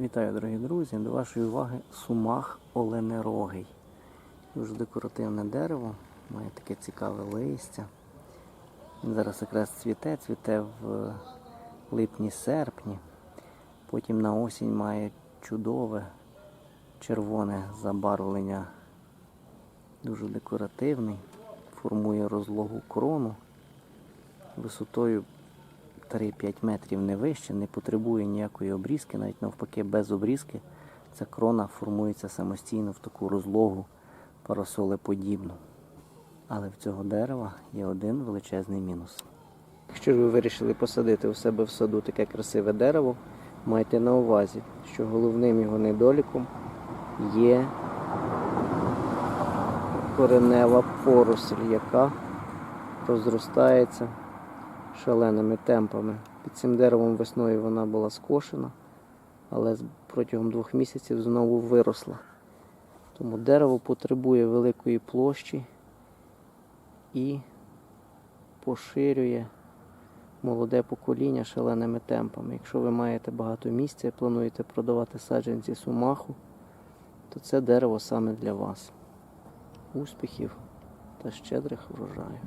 Вітаю, дорогі друзі! До вашої уваги сумах оленерогий. Дуже декоративне дерево, має таке цікаве листя. Він зараз якраз цвіте, цвіте в липні-серпні. Потім на осінь має чудове червоне забарвлення, дуже декоративний, формує розлогу крону висотою 3-5 метрів не вище, не потребує ніякої обрізки, навіть навпаки, без обрізки ця крона формується самостійно в таку розлогу парасолеподібну. Але в цього дерева є один величезний мінус. Якщо ж ви вирішили посадити у себе в саду таке красиве дерево, майте на увазі, що головним його недоліком є коренева поросль, яка розростається шаленими темпами. Під цим деревом весною вона була скошена, але протягом двох місяців знову виросла. Тому дерево потребує великої площі і поширює молоде покоління шаленими темпами. Якщо ви маєте багато місця і плануєте продавати саджанці сумаху, то це дерево саме для вас. Успіхів та щедрих врожаю!